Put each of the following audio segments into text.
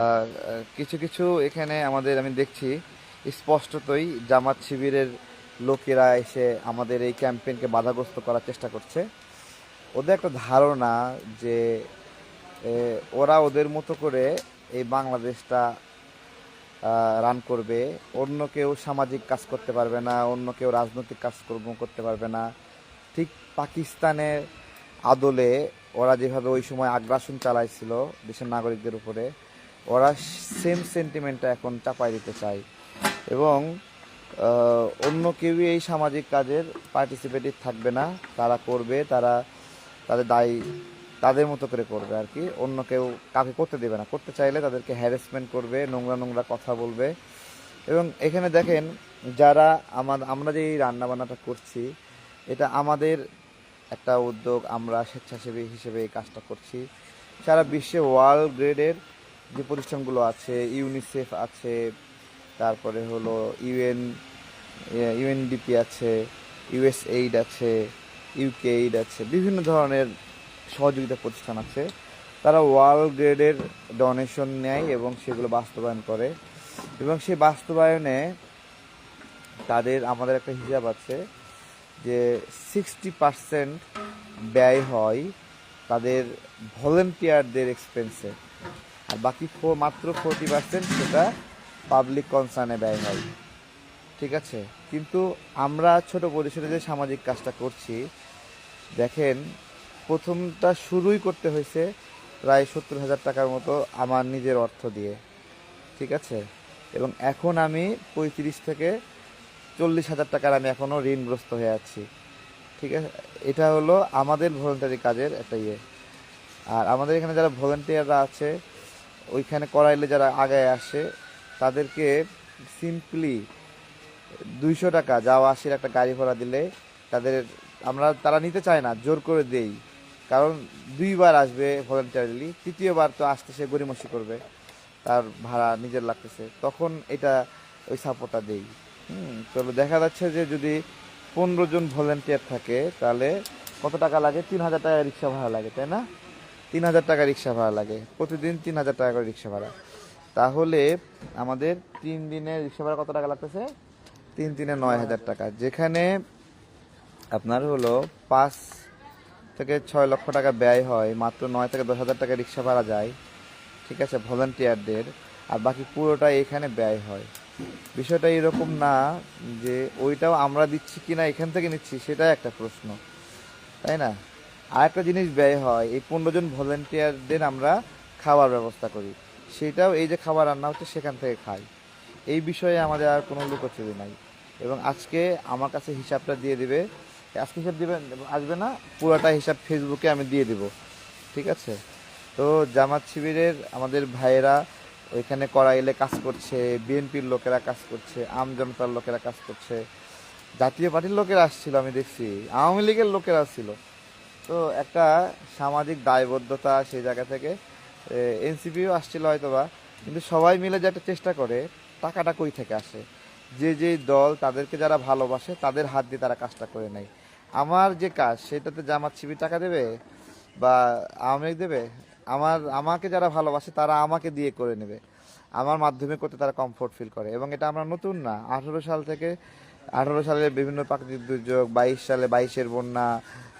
আহ, কিছু কিছু এখানে আমাদের আমি দেখছি স্পষ্টতই জামাত শিবিরের লোকেরা এসে আমাদের এই ক্যাম্পেইনকে বাধাগ্রস্ত করার চেষ্টা করছে। ওদের একটা ধারণা যে ওরা ওদের মতো করে এই বাংলাদেশটা রান করবে। অন্য কেউ সামাজিক কাজ করতে পারবে না অন্য কেউ রাজনৈতিক কাজকর্ম করতে পারবে না। ঠিক পাকিস্তানের আদলে ওরা যেভাবে ওই সময় আগ্রাসন চালাইছিল দেশের নাগরিকদের উপরে ওরা সেম সেন্টিমেন্টটা এখন চাপাই দিতে চায়। এবং অন্য কেউই এই সামাজিক কাজের পার্টিসিপেটিভ থাকবে না। তারা করবে, তারা তাদের দায়ী, তাদের মতো করে করবে আর কি। অন্য কেউ কাকে করতে দেবে না। করতে চাইলে তাদেরকে হ্যারাসমেন্ট করবে, নোংরা নোংরা কথা বলবে। এবং এখানে দেখেন, যারা আমার আমরা যে এই রান্নাবান্নাটা করছি, এটা আমাদের একটা উদ্যোগ, আমরা স্বেচ্ছাসেবী হিসেবে এই কাজটা করছি। সারা বিশ্বে ওয়ার্ল্ড গ্রেডের যে প্রতিষ্ঠানগুলো আছে ইউনিসেফ আছে, তারপরে হলো ইউএন ইউএনডিপি আছে ইউএস এইড আছে ইউকে এইড আছে, বিভিন্ন ধরনের সহযোগিতা প্রতিষ্ঠান আছে। তারা ওয়ার্ল্ড গ্রেডের ডোনেশন নেয় এবং সেগুলো বাস্তবায়ন করে। এবং সেই বাস্তবায়নে তাদের, আমাদের একটা হিসাব আছে যে সিক্সটি পার্সেন্ট ব্যয় হয় তাদের ভলেন্টিয়ারদের এক্সপেন্সে আর বাকি মাত্র ফোরটি পার্সেন্ট সেটা পাবলিক কনসার্নে ব্যয় হয়। ঠিক আছে? কিন্তু আমরা ছোট পরিসরে যে সামাজিক কাজটা করছি, দেখেন, প্রথমটা শুরুই করতে হয়েছে প্রায় সত্তর হাজার টাকার মতো আমার নিজের অর্থ দিয়ে। ঠিক আছে? এবং এখন আমি পঁয়ত্রিশ থেকে চল্লিশ হাজার টাকার আমি এখনও ঋণগ্রস্ত হয়ে আছি। ঠিক আছে? এটা হলো আমাদের ভলেন্টারি কাজের একটা ইয়ে। আর আমাদের এখানে যারা ভলেন্টিয়াররা আছে ওইখানে করাইলে যারা আগে আসে, তাদেরকে সিম্পলি দুইশো টাকা যাওয়া আসার একটা গাড়ি ভাড়া দিলে তাদের, আমরা, তারা নিতে চায় না, জোর করে দেই। কারণ দুইবার আসবে ভলেন্টারিলি তৃতীয়বার তো আসতে সে গরিমসি করবে, তার ভাড়া নিজের লাগতেছে, তখন এটা ওই সাপোর্টটা দেই। হুম, তো দেখা যাচ্ছে যে যদি পনেরো জন ভলেন্টিয়ার থাকে, তাহলে কত টাকা লাগে? তিন হাজার টাকা রিক্সা ভাড়া লাগে, তাই না? তিন হাজার টাকা রিক্সা ভাড়া লাগে। প্রতিদিন তিন হাজার টাকা করে রিক্সা ভাড়া। তাহলে আমাদের তিন দিনে রিক্সা ভাড়া কত টাকা লাগতেছে? তিন তিনে নয় হাজার টাকা। যেখানে আপনার হলো পাঁচ থেকে ছয় লক্ষ টাকা ব্যয় হয়, মাত্র নয় থেকে দশ হাজার টাকা রিক্সা ভাড়া যায়। ঠিক আছে, ভলেন্টিয়ারদের। আর বাকি পুরোটা এখানে ব্যয় হয়। বিষয়টা এরকম না যে ওইটাও আমরা দিচ্ছি কিনা, এখান থেকে নিচ্ছি, সেটাই একটা প্রশ্ন। তাই না? আর একটা জিনিস ব্যয় হয়, এই পনেরো জন ভলেন্টিয়ারদের আমরা খাওয়ার ব্যবস্থা করি। সেটাও এই যে খাবার রান্না হচ্ছে, সেখান থেকে খাই। এই বিষয়ে আমাদের আর কোনো লুকোচুরি নাই। এবং আজকে আমার কাছে হিসাবটা দিয়ে দিবে। আজকে হিসাব দিবেন আসবে না, পুরোটা হিসাব ফেসবুকে আমি দিয়ে দিব। ঠিক আছে? তো জামাত শিবিরের আমাদের ভাইয়েরা ওইখানে করাইলে কাজ করছে, বিএনপির লোকেরা কাজ করছে, আম জনতার লোকেরা কাজ করছে। জাতীয় পার্টির লোকেরা আসছিল, আমি দেখছি। আওয়ামী লীগের লোকেরা আসছিল তো একটা সামাজিক দায়বদ্ধতা সেই জায়গা থেকে এনসিপিও আসছিল হয়তোবা, কিন্তু সবাই মিলে যে একটা চেষ্টা করে, টাকাটা কই থেকে আসে? যে যে দল তাদেরকে যারা ভালোবাসে, তাদের হাত দিয়ে তারা কাজটা করে নেয়। আমার যে কাজ, সেটাতে জামাত শিবির টাকা দেবে বা আওয়ামী দেবে? আমার, আমাকে যারা ভালোবাসে, তারা আমাকে দিয়ে করে নেবে। আমার মাধ্যমে করতে তারা কমফোর্ট ফিল করে। এবং এটা আমরা নতুন না। আঠেরো সাল থেকে, আঠেরো সালে বিভিন্ন প্রাকৃতিক দুর্যোগ, বাইশ সালে বাইশের বন্যা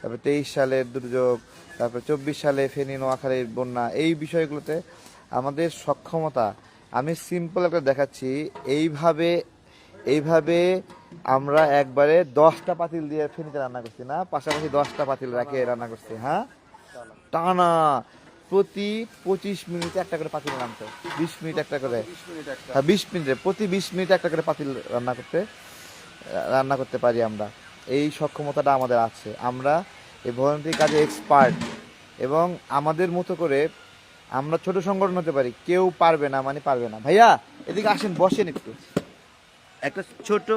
তারপরে তেইশ সালের দুর্যোগ তারপরে চব্বিশ সালে ফেনী নোয়াখালীর বন্যা এই বিষয়গুলোতে আমাদের সক্ষমতা। আমি সিম্পল একটা দেখাচ্ছি এইভাবে এইভাবে আমরা একবারে দশটা পাতিল দিয়ে ফেনীতে রান্না করছি না পাশাপাশি দশটা পাতিল রাখে রান্না করছি হ্যাঁ? টানা প্রতি পঁচিশ মিনিটে একটা করে পাতিল রান্নতে বিশ মিনিট একটা করে। হ্যাঁ বিশ মিনিটে প্রতি বিশ মিনিটে একটা করে পাতিল রান্না করতে রান্না করতে পারি আমরা। এই সক্ষমতাটা আমাদের আছে। আমরা এই ভলেন্টারি কাজে এক্সপার্ট এবং আমাদের মতো করে আমরা ছোট সংগঠন হতে পারি। কেউ পারবে না মানে পারবে না। ভাইয়া, এদিকে আসেন, বসেন একটু। একটা ছোট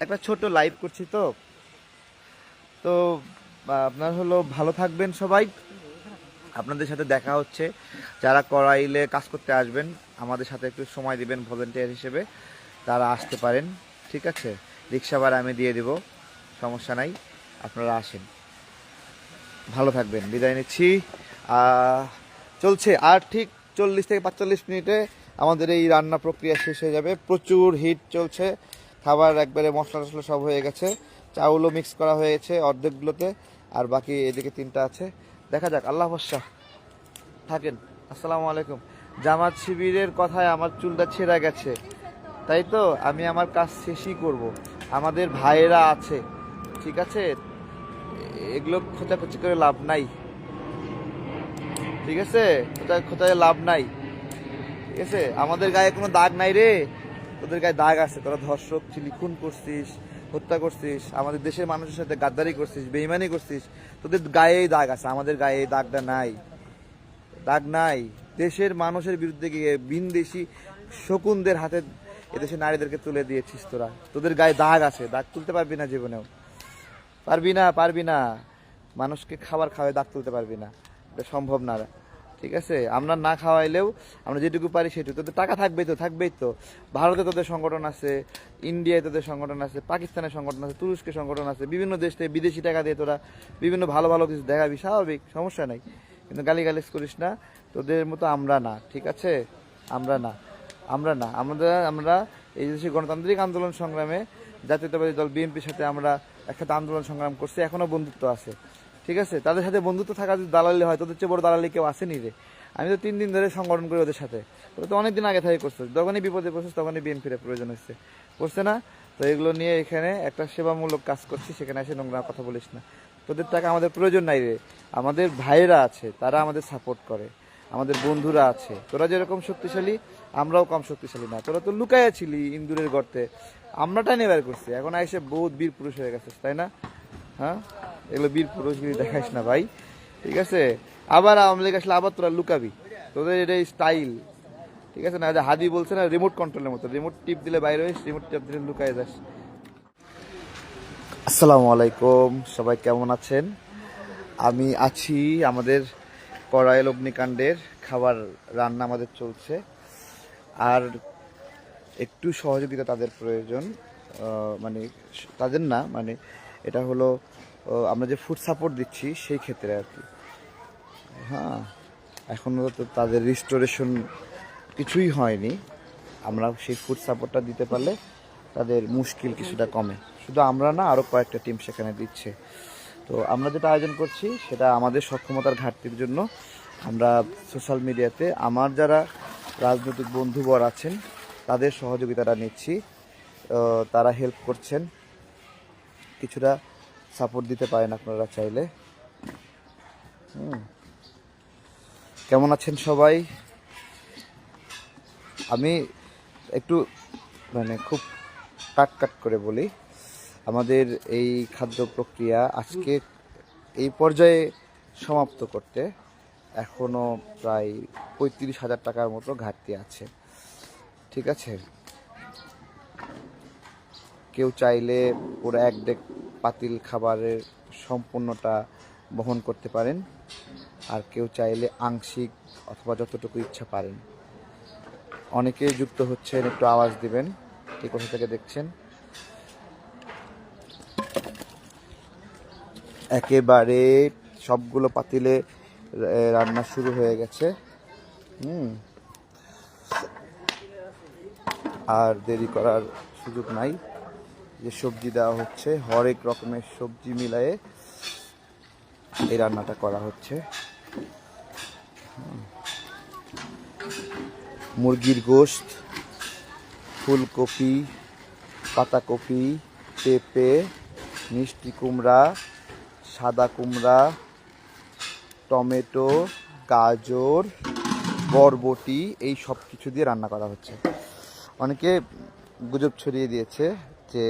একটা ছোট লাইভ করছি তো। তো, আপনার হলো ভালো থাকবেন সবাই। আপনাদের সাথে দেখা হচ্ছে। যারা করাইলে কাজ করতে আসবেন, আমাদের সাথে একটু সময় দিবেন ভলেন্টিয়ার হিসেবে। তারা আসতে পারেন, ঠিক আছে? রিক্সা ভাড়া আমি দিয়ে দিব। সমস্যা নাই, আপনারা আসেন। ভালো থাকবেন, বিদায় নিচ্ছি। চলছে আর ঠিক চল্লিশ থেকে পাঁচচল্লিশ মিনিটে আমাদের এই রান্না প্রক্রিয়া শেষ হয়ে যাবে। প্রচুর হিট চলছে, খাবার একবারে মশলা টশলা সব হয়ে গেছে। চাউলও মিক্স করা হয়ে গেছে অর্ধেকগুলোতে, আর বাকি এদিকে তিনটা আছে। দেখা যাক, আল্লাহ ভরসা থাকেন, আসসালামু আলাইকুম। জামাত শিবিরের কথায় আমার চুলটা ছেঁড়া গেছে। তাই তো, আমি আমার কাজ শেষই করব। আমাদের ভাইয়েরা আছে। ঠিক আছে? এগুলো খোঁচা খোঁচাখুচি করে লাভ নাই। ঠিক আছে? খোঁচা খোঁচায় লাভ নাই। ঠিক আছে? আমাদের গায়ে কোনো দাগ নাই রে। তোদের গায়ে দাগ আছে। তোরা ধর্ষক ছিলি খুন করছিস, হত্যা করছিস, আমাদের দেশের মানুষের সাথে গাদ্দারি করছিস, বেইমানি করছিস, তোদের গায়ে দাগ আছে। আমাদের গায়ে এই দাগটা নাই। দাগ নাই। দেশের মানুষের বিরুদ্ধে গিয়ে বিনদেশি শকুনদের হাতে এদেশের নারীদেরকে তুলে দিয়েছিস তোরা। তোদের গায়ে দাগ আছে। দাগ তুলতে পারবি না জীবনেও। পারবি না পারবি না। মানুষকে খাবার খাওয়াই দাগ তুলতে পারবি না। এটা সম্ভব না। ঠিক আছে? আমরা না খাওয়াইলেও আমরা যেটুকু পারি সেটুকু। তোদের টাকা থাকবেই তো থাকবেই তো। ভারতে তোদের সংগঠন আছে, ইন্ডিয়ায় তোদের সংগঠন আছে, পাকিস্তানের সংগঠন আছে, তুরস্কের সংগঠন আছে, বিভিন্ন দেশ থেকে বিদেশি টাকা দিয়ে তোরা বিভিন্ন ভালো ভালো কিছু দেখাবি, স্বাভাবিক, সমস্যা নাই। কিন্তু গালি গালিজ করিস না। তোদের মতো আমরা না, ঠিক আছে? আমরা না। আমরা না। আমরা আমরা এই দেশে গণতান্ত্রিক আন্দোলন সংগ্রামে জাতীয়তাবাদী দল, বিএনপির সাথে আমরা একসাথে আন্দোলন সংগ্রাম করছে, এখনও বন্ধুত্ব আছে। ঠিক আছে? তাদের সাথে বন্ধুত্ব থাকা যদি দালালি হয়, তোদের চেয়ে বড় দালালি কেউ আসেনি রে? আমি তো তিন দিন ধরে সংগঠন করি ওদের সাথে। তোরা তো অনেকদিন আগে থেকে করছিস যখনই বিপদে পড়ছিস তখনই বিএনপির প্রয়োজন হচ্ছে। করছে না? তো এগুলো নিয়ে এখানে একটা সেবামূলক কাজ করছি, সেখানে এসে নোংরা কথা বলিস না। তোদের টাকা আমাদের প্রয়োজন নাই রে। আমাদের ভাইয়েরা আছে, তারা আমাদের সাপোর্ট করে। আমাদের বন্ধুরা আছে। তোরা যেরকম শক্তিশালী আমরাও কম শক্তিশালী না। তোরা তো লুকাইয়া ছিলি ইন্দুরের গর্তে। আমরা টাইনে বের করছি। এখন এসে বহুত বীর পুরুষ হয়ে গেছিস, তাই না? হ্যাঁ? এগুলো বীর পুরুষগিরি দেখাইস না ভাই। ঠিক আছে? আবার আওয়ামী লীগ আসলে আবার তোরা লুকাবি। তোদের এটাই স্টাইল ঠিক আছে? না হাদি বলছে না রিমোট কন্ট্রোলের মতো। রিমোট টিপ দিলে বাইরে হইস রিমোট টিপ দিলে লুকায় যাস। আসসালামু আলাইকুম। সবাই কেমন আছেন? আমি আছি আমাদের কড়াইল অগ্নিকাণ্ডের খাবার রান্না আমাদের চলছে। আর একটু সহযোগিতা তাদের প্রয়োজন মানে তাদের না মানে এটা হলো আমরা যে ফুড সাপোর্ট দিচ্ছি সেই ক্ষেত্রে আর কি। হ্যাঁ এখনও তো তাদের রিস্টোরেশন কিছুই হয়নি। আমরা সেই ফুড সাপোর্টটা দিতে পারলে তাদের মুশকিল কিছুটা কমে। শুধু আমরা না আরও কয়েকটা টিম সেখানে দিচ্ছে। তো আমরা যেটা আয়োজন করছি, সেটা আমাদের সক্ষমতার ঘাটতির জন্য আমরা সোশ্যাল মিডিয়াতে আমার যারা রাজনৈতিক বন্ধুবর আছেন, তাদের সহযোগিতাটা নিচ্ছি। তারা হেল্প করছেন। কিছুটা সাপোর্ট দিতে পারেন আপনারা চাইলে। কেমন আছেন সবাই? আমি একটু মানে খুব কাট কাট করে বলি। আমাদের এই খাদ্য প্রক্রিয়া আজকে এই পর্যায়ে সমাপ্ত করতে এখনও প্রায় পঁয়ত্রিশ হাজার টাকার মতো ঘাটতি আছে। ঠিক আছে? কেউ চাইলে পুরো এক ডেক পাতিল খাবারের সম্পূর্ণটা বহন করতে পারেন, আর কেউ চাইলে আংশিক অথবা যতটুকু ইচ্ছা পারেন। অনেকে যুক্ত হচ্ছেন, একটু আওয়াজ দিবেন। কে কোথা থেকে দেখছেন? একেবারে সবগুলো পাতিলে রান্না শুরু হয়ে গেছে। হুম। আর দেরি করার সুযোগ নাই। যে সবজি দেওয়া হচ্ছে, হরেক রকমের সবজি মিলায়ে এই রান্নাটা করা হচ্ছে। মুরগির গোস্ত, ফুলকপি, পাতাকপি, পেঁপে, মিষ্টি কুমড়া, সাদা কুমড়া টমেটো, গাজর, বরবটি এই সব কিছু দিয়ে রান্না করা হচ্ছে। অনেকে গুজব ছড়িয়ে দিয়েছে যে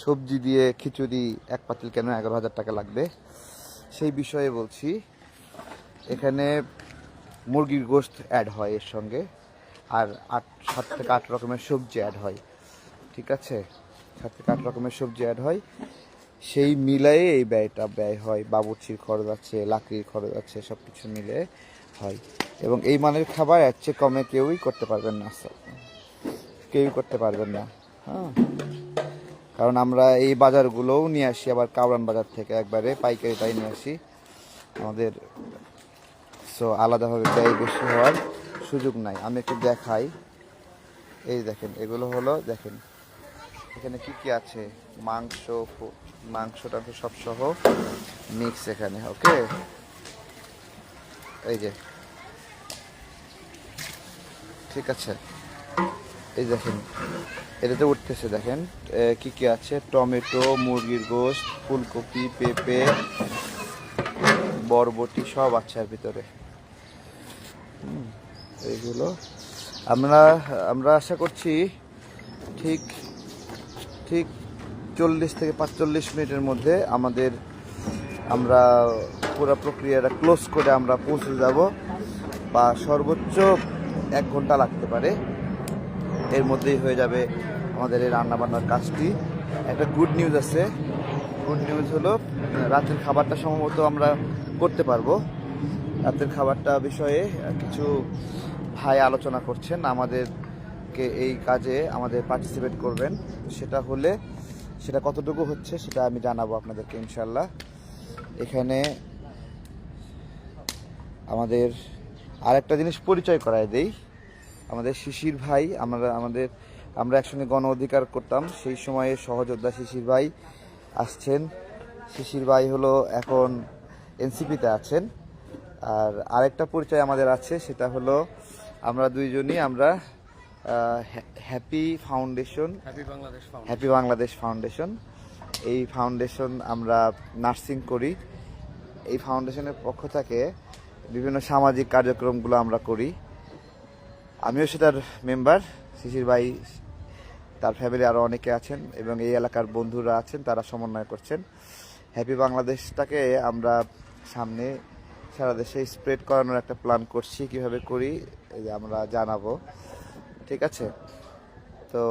সবজি দিয়ে খিচুড়ি এক পাতিল কেন এগারো হাজার টাকা লাগবে? সেই বিষয়ে বলছি, এখানে মুরগির গোশত অ্যাড হয় এর সঙ্গে, আর আট, সাত থেকে আট রকমের সবজি অ্যাড হয়। ঠিক আছে? সাত থেকে আট রকমের সবজি অ্যাড হয়। সেই মিলায়ে এই ব্যয়টা ব্যয় হয়, বাবুর্চির খরচ আছে, লাকড়ির খরচ আছে সব কিছু মিলে হয়। এবং এই মানের খাবার এর চেয়ে কমে কেউই করতে পারবেন না কেউই করতে পারবেন না হ্যাঁ। কারণ আমরা এই বাজারগুলোও নিয়ে আসি, আবার কাউরান বাজার থেকে একবারে পাইকারি তাই নিয়ে আসি। আমাদের সো আলাদাভাবে ব্যয় বেশি হওয়ার সুযোগ নাই। আমি একটু দেখাই। এই দেখেন, এগুলো হলো, দেখেন। এখানে কি কি আছে? মাংস মাংস টাংস সব সহ মিক্স এখানে ওকে এই যে। ঠিক আছে। এই দেখেন, এটাতে উঠতেছে, দেখেন। কি কি আছে? টমেটো, মুরগির গোশত ফুলকপি, পেঁপে, বরবটি, সব আছে আর ভিতরে। এইগুলো। আমরা আমরা আশা করছি ঠিক ঠিক চল্লিশ থেকে পাঁচচল্লিশ মিনিটের মধ্যে আমাদের আমরা পুরো প্রক্রিয়াটা ক্লোজ করে আমরা পৌঁছে যাব বা সর্বোচ্চ এক ঘণ্টা লাগতে পারে। এর মধ্যেই হয়ে যাবে আমাদের এই রান্নাবান্নার কাজটি। একটা গুড নিউজ আছে। গুড নিউজ হলো, রাতের খাবারটা সম্ভবত আমরা করতে পারব। রাতের খাবারটা বিষয়ে কিছু ভাই আলোচনা করছেন আমাদেরকে এই কাজে আমাদের পার্টিসিপেট করবেন। সেটা হলে সেটা কতটুকু হচ্ছে সেটা আমি জানাব আপনাদেরকে ইনশাল্লাহ এখানে আমাদের আরেকটা জিনিস পরিচয় করায় দেই। আমাদের শিশির ভাই, আমরা আমাদের, আমরা একসঙ্গে গণ অধিকার করতাম। সেই সময়ে সহযোদ্ধা শিশির ভাই আসছেন। শিশির ভাই হলো এখন এনসিপিতে আছেন। আর আরেকটা পরিচয় আমাদের আছে, সেটা হলো আমরা দুইজনই, আমরা happy foundation. Happy Bangladesh found happy Bangladesh foundation. এই ফাউন্ডেশন আমরা নার্সিং করি। এই ফাউন্ডেশনের পক্ষ থেকে বিভিন্ন সামাজিক কার্যক্রমগুলো আমরা করি। আমিও সেটার মেম্বার শিশির ভাই তার ফ্যামিলি আরও অনেকে আছেন এবং এই এলাকার বন্ধুরা আছেন তারা সমন্বয় করছেন। হ্যাপি বাংলাদেশটাকে আমরা সামনে সারা দেশে স্প্রেড করানোর একটা প্ল্যান করছি কীভাবে করি এই আমরা জানাব। ঠিক আছে? তো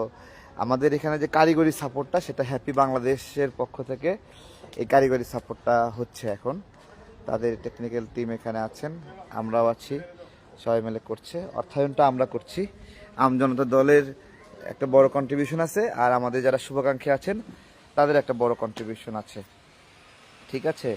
আমাদের এখানে যে কারিগরি সাপোর্টটা, সেটা হ্যাপি বাংলাদেশের পক্ষ থেকে এই কারিগরি সাপোর্টটা হচ্ছে এখন। তাদের টেকনিক্যাল টিম এখানে আছেন, আমরাও আছি, সবাই মিলে করছে। অর্থায়নটা আমরা করছি। আমজনতা দলের একটা বড় কন্ট্রিবিউশন আছে, আর আমাদের যারা শুভাকাঙ্ক্ষী আছেন, তাদের একটা বড় কন্ট্রিবিউশন আছে। ঠিক আছে?